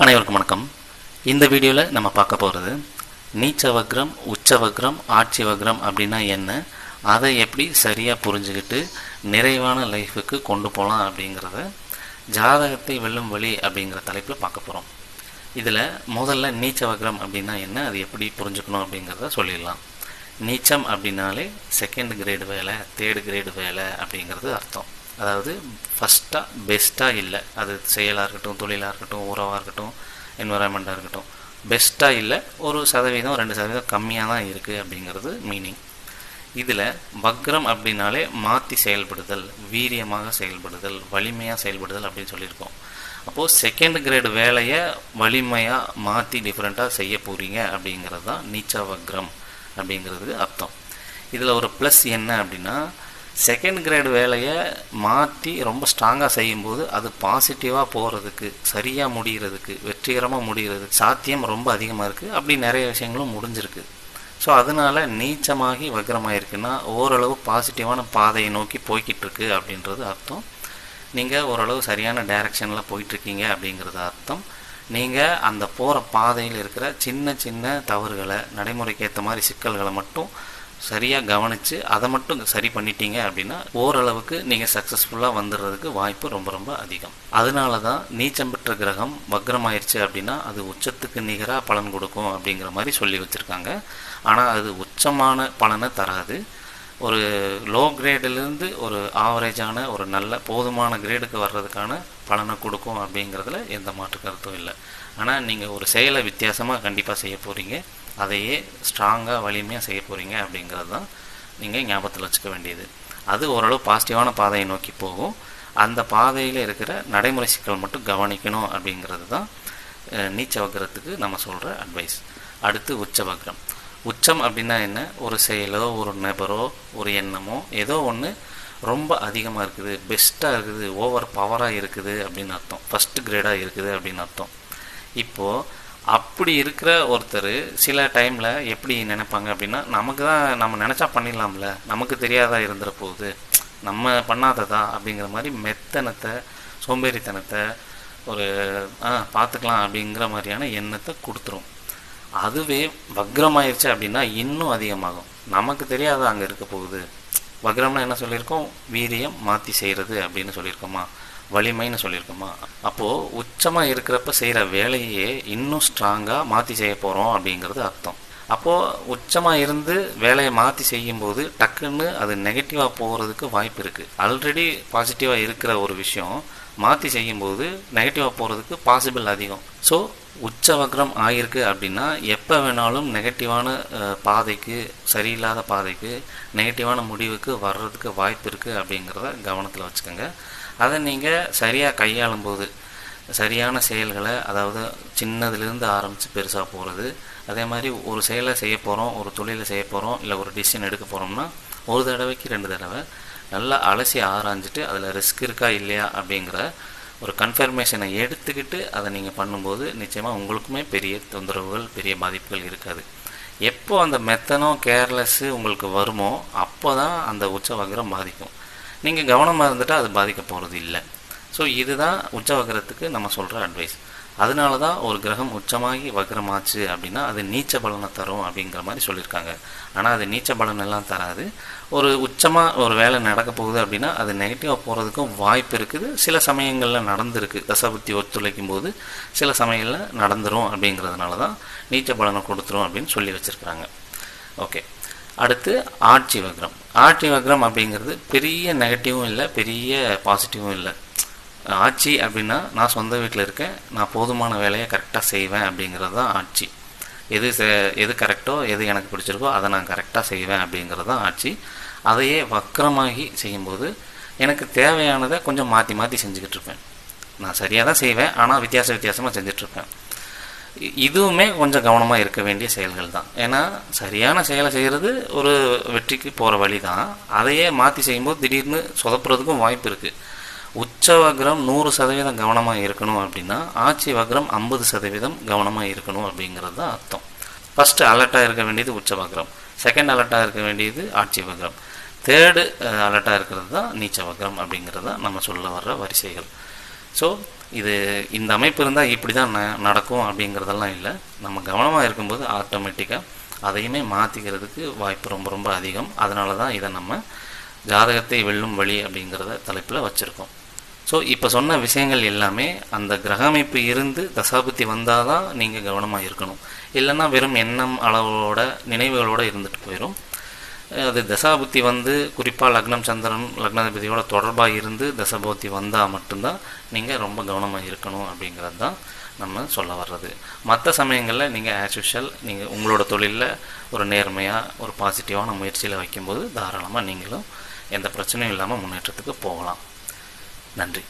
அனைவருக்கும் வணக்கம். இந்த வீடியோவில் நம்ம பார்க்க போகிறது நீச்சவக்ரம் உச்சவக்ரம் ஆட்சி வக்ரம் அப்படின்னா என்ன? அதை எப்படி சரியாக புரிஞ்சுக்கிட்டு நிறைவான லைஃபுக்கு கொண்டு போகலாம் அப்படிங்கிறத ஜாதகத்தை வெல்லும் வழி அப்படிங்கிற தலைப்பில் பார்க்க போகிறோம் இதில் முதல்ல நீச்சவக்ரம் அப்படின்னா என்ன? அது எப்படி புரிஞ்சுக்கணும் அப்படிங்கிறத சொல்லிடலாம். நீச்சம் அப்படின்னாலே செகண்ட் கிரேடு வேலை தேர்டு கிரேடு வேலை அப்படிங்கிறது அர்த்தம். அதாவது ஃபஸ்ட்டாக பெஸ்ட்டாக இல்லை. அது செயலாக இருக்கட்டும் தொழிலாக இருக்கட்டும் உறவாக இருக்கட்டும் என்வரான்மெண்ட்டாக இருக்கட்டும். பெஸ்ட்டாக இல்லை ஒரு சதவீதம் ரெண்டு சதவீதம் கம்மியாக தான் இருக்குது அப்படிங்கிறது மீனிங் இதில் வக்ரம் அப்படின்னாலே மாற்றி செயல்படுதல் வீரியமாக செயல்படுதல் வலிமையாக செயல்படுதல் அப்படின்னு சொல்லியிருக்கோம். அப்போது செகண்ட் கிரேடு வேலையை வலிமையாக மாற்றி டிஃப்ரெண்ட்டாக செய்ய போகிறீங்க அப்படிங்கிறது தான் நீச்சா வக்ரம் அப்படிங்கிறதுக்கு அர்த்தம். இதில் ஒரு ப்ளஸ் என்ன அப்படின்னா செகண்ட் கிரேடு வேலையை மாற்றி ரொம்ப ஸ்ட்ராங்காக செய்யும்போது அது பாசிட்டிவாக போகிறதுக்கு சரியாக முடிகிறதுக்கு வெற்றிகரமாக முடிகிறதுக்கு சாத்தியம் ரொம்ப அதிகமாக இருக்குது அப்படி நிறைய விஷயங்களும் முடிஞ்சிருக்கு. ஸோ அதனால் நீச்சமாகி வக்ரமாயிருக்குன்னா ஓரளவு பாசிட்டிவான பாதையை நோக்கி போய்கிட்டு இருக்கு அப்படின்றது அர்த்தம். நீங்கள் ஓரளவு சரியான டைரக்ஷனில் போயிட்டுருக்கீங்க அப்படிங்கிறது அர்த்தம். நீங்கள் அந்த போகிற பாதையில் இருக்கிற சின்ன சின்ன தவறுகளை நடைமுறைக்கு ஏற்ற மாதிரி சிக்கல்களை மட்டும் சரியாக கவனித்து அதை மட்டும் சரி பண்ணிட்டீங்க அப்படின்னா ஓரளவுக்கு நீங்கள் சக்ஸஸ்ஃபுல்லாக வந்துடுறதுக்கு வாய்ப்பு ரொம்ப ரொம்ப அதிகம். அதனால தான் நீச்சம் பெற்ற கிரகம் வக்ரமாயிருச்சு அப்படின்னா அது உச்சத்துக்கு நிகராக பலன் கொடுக்கும் அப்படிங்கிற மாதிரி சொல்லி வச்சுருக்காங்க. ஆனால் அது உச்சமான பலனை தராது. ஒரு லோ கிரேடிலிருந்து ஒரு ஆவரேஜான ஒரு நல்ல போதுமான கிரேடுக்கு வர்றதுக்கான பலனை கொடுக்கும் அப்படிங்கிறதுல எந்த மாற்று கருத்தும் இல்லை. ஆனால் நீங்கள் ஒரு செயலை வித்தியாசமாக கண்டிப்பாக செய்ய போகிறீங்க அதையே ஸ்ட்ராங்காக வலிமையாக செய்ய போகிறீங்க அப்படிங்கிறது தான் நீங்கள் ஞாபகத்தில் வச்சுக்க வேண்டியது. அது ஓரளவு பாசிட்டிவான பாதையை நோக்கி போகும். அந்த பாதையில் இருக்கிற நடைமுறை சிக்கல் மட்டும் கவனிக்கணும் அப்படிங்கிறது தான் நீச்ச வக்கிரத்துக்கு நம்ம சொல்கிற அட்வைஸ் அடுத்து உச்ச வக்ரம் உச்சம் அப்படின்னா என்ன? ஒரு செயலோ ஒரு நபரோ ஒரு எண்ணமோ ஏதோ ஒன்று ரொம்ப அதிகமாக இருக்குது பெஸ்ட்டாக இருக்குது ஓவர் பவராக இருக்குது அப்படின்னு அர்த்தம். ஃபஸ்ட் கிரேடாக இருக்குது அப்படின்னு அர்த்தம். இப்போது அப்படி இருக்கிற ஒருத்தர் சில டைமில் எப்படி நினைப்பாங்க அப்படின்னா நமக்கு தான் நம்ம நினச்சா பண்ணிடலாம்ல. நமக்கு தெரியாதா இருந்துற போகுது. நம்ம பண்ணாததா அப்படிங்கிற மாதிரி மெத்தனத்தை சோம்பேறித்தனத்தை ஒரு ஆ பார்த்துக்கலாம் அப்படிங்கிற மாதிரியான எண்ணத்தை கொடுத்துரும். அதுவே வக்ரமாயிருச்சு அப்படின்னா இன்னும் அதிகமாகும். நமக்கு தெரியாத அங்கே இருக்க போகுது. வக்ரம்னா என்ன சொல்லியிருக்கோம்? வீரியம் மாற்றி செய்கிறது அப்படின்னு சொல்லியிருக்கோமா? வலிமைன்னு சொல்லியிருக்கோமா? அப்போது உச்சமாக இருக்கிறப்ப செய்கிற வேலையே இன்னும் ஸ்ட்ராங்காக மாற்றி செய்ய போகிறோம் அப்படிங்கிறது அர்த்தம். அப்போது உச்சமாக இருந்து வேலையை மாற்றி செய்யும்போது டக்குன்னு அது நெகட்டிவாக போகிறதுக்கு வாய்ப்பு இருக்குது ஆல்ரெடி பாசிட்டிவாக இருக்கிற ஒரு விஷயம் மாற்றி செய்யும்போது நெகட்டிவாக போகிறதுக்கு பாசிபிள் அதிகம். ஸோ உச்சவக்ரம் ஆகிருக்கு அப்படின்னா எப்போ வேணாலும் நெகட்டிவான பாதைக்கு சரியில்லாத பாதைக்கு நெகட்டிவான முடிவுக்கு வர்றதுக்கு வாய்ப்பு இருக்குது அப்படிங்கிறத கவனத்தில் வச்சுக்கோங்க. அதை நீங்கள் சரியாக கையாளும் போது சரியான செயல்களை அதாவது சின்னதுலேருந்து ஆரம்பித்து பெருசாக போகிறது அதே மாதிரி ஒரு செயலை செய்ய போகிறோம் ஒரு தொழிலை செய்ய போகிறோம் இல்லை ஒரு டிசிஷன் எடுக்க போகிறோம்னா ஒரு தடவைக்கு ரெண்டு தடவை நல்லா அலசி ஆராய்ஞ்சிட்டு அதில் ரிஸ்க் இருக்கா இல்லையா அப்படிங்கிற ஒரு கன்ஃபர்மேஷனை எடுத்துக்கிட்டு அதை நீங்கள் பண்ணும்போது நிச்சயமாக உங்களுக்குமே பெரிய தொந்தரவுகள் பெரிய பாதிப்புகள் இருக்காது. எப்போ அந்த மெத்தனோ கேர்லெஸ்ஸு உங்களுக்கு வருமோ அப்போ தான் அந்த உச்சவகரம் பாதிக்கும். நீங்கள் கவனமாக இருந்துட்டால் அது பாதிக்க போகிறது இல்லை. ஸோ இதுதான் உச்சவகரத்துக்கு நம்ம சொல்கிற அட்வைஸ் அதனால தான் ஒரு கிரகம் உச்சமாகி வக்ரமாச்சு அப்படின்னா அது நீச்ச பலனை தரும் அப்படிங்கிற மாதிரி சொல்லியிருக்காங்க. ஆனால் அது நீச்ச பலன் எல்லாம் தராது. ஒரு உச்சமாக ஒரு வேலை நடக்க போகுது அப்படின்னா அது நெகட்டிவாக போகிறதுக்கும் வாய்ப்பு இருக்குது. சில சமயங்களில் நடந்திருக்கு. தசபுத்தி ஒத்துழைக்கும் போது சில சமயங்களில் நடந்துரும் அப்படிங்கிறதுனால தான் நீச்ச பலனை கொடுத்துரும் அப்படின்னு சொல்லி வச்சுருக்குறாங்க. ஓகே. அடுத்து ஆட்சி வக்ரம். ஆட்சி வக்ரம் அப்படிங்கிறது பெரிய நெகட்டிவும் இல்லை பெரிய பாசிட்டிவும் இல்லை. ஆட்சி அப்படின்னா நான் சொந்த வீட்டில் இருக்கேன் நான் போதுமான வேலையை கரெக்டாக செய்வேன் அப்படிங்கிறது தான் ஆட்சி. எது எது கரெக்டோ எது எனக்கு பிடிச்சிருக்கோ அதை நான் கரெக்டாக செய்வேன் அப்படிங்கிறது தான் ஆட்சி. அதையே வக்கரமாகி செய்யும்போது எனக்கு தேவையானதை கொஞ்சம் மாற்றி மாற்றி செஞ்சுக்கிட்டு இருப்பேன். நான் சரியாக தான் செய்வேன் ஆனால் வித்தியாச வித்தியாசமாக செஞ்சிட்ருப்பேன் இதுவுமே கொஞ்சம் கவனமாக இருக்க வேண்டிய செயல்கள் தான். ஏன்னா சரியான செயலை செய்கிறது ஒரு வெற்றிக்கு போகிற வழி தான். அதையே மாற்றி செய்யும்போது திடீர்னு சொதப்புறதுக்கும் வாய்ப்பு இருக்குது உச்ச வக்ரம் நூறு சதவீதம் கவனமாக இருக்கணும் அப்படின்னா ஆட்சி வக்ரம் ஐம்பது சதவீதம் கவனமாக இருக்கணும் அப்படிங்கிறது தான் அர்த்தம். ஃபஸ்ட்டு அலர்ட்டாக இருக்க வேண்டியது உச்ச வக்ரம். செகண்ட் அலர்ட்டாக இருக்க வேண்டியது ஆட்சி வக்ரம். தேர்டு அலர்ட்டாக இருக்கிறது தான் நீச்ச வக்ரம் அப்படிங்கிறது தான் நம்ம சொல்ல வர்ற வரிசைகள். ஸோ இது இந்த அமைப்பு இருந்தால் இப்படி தான் ந- நடக்கும் அப்படிங்கிறதெல்லாம் இல்லை. நம்ம கவனமாக இருக்கும்போது ஆட்டோமேட்டிக்காக அதையுமே மாற்றிக்கிறதுக்கு வாய்ப்பு ரொம்ப ரொம்ப அதிகம். அதனால தான் இதை நம்ம ஜாதகத்தை வெல்லும் வழி அப்படிங்கிறத தலைப்பில் வச்சுருக்கோம். ஸோ இப்போ சொன்ன விஷயங்கள் எல்லாமே அந்த கிரக அமைப்பு இருந்து தசாபுத்தி வந்தால் தான் நீங்கள் கவனமாக இருக்கணும். இல்லைன்னா வெறும் எண்ணம் அளவோட நினைவுகளோடு இருந்துட்டு போயிடும் அது தசாபுத்தி வந்து குறிப்பாக லக்னம் சந்திரன் லக்னாதிபதியோட தொடர்பாக இருந்து தசாபுத்தி வந்தால் மட்டும்தான் நீங்கள் ரொம்ப கவனமாக இருக்கணும் அப்படிங்கிறது தான் நம்ம சொல்ல வர்றது. மற்ற சமயங்களில் நீங்கள் ஆஸ் யூஷுவல் நீங்கள் உங்களோட தொழிலில் ஒரு நேர்மையாக ஒரு பாசிட்டிவான முயற்சியில் வைக்கும்போது தாராளமாக நீங்களும் எந்த பிரச்சனையும் இல்லாமல் முன்னேற்றத்துக்கு போகலாம். நன்றி.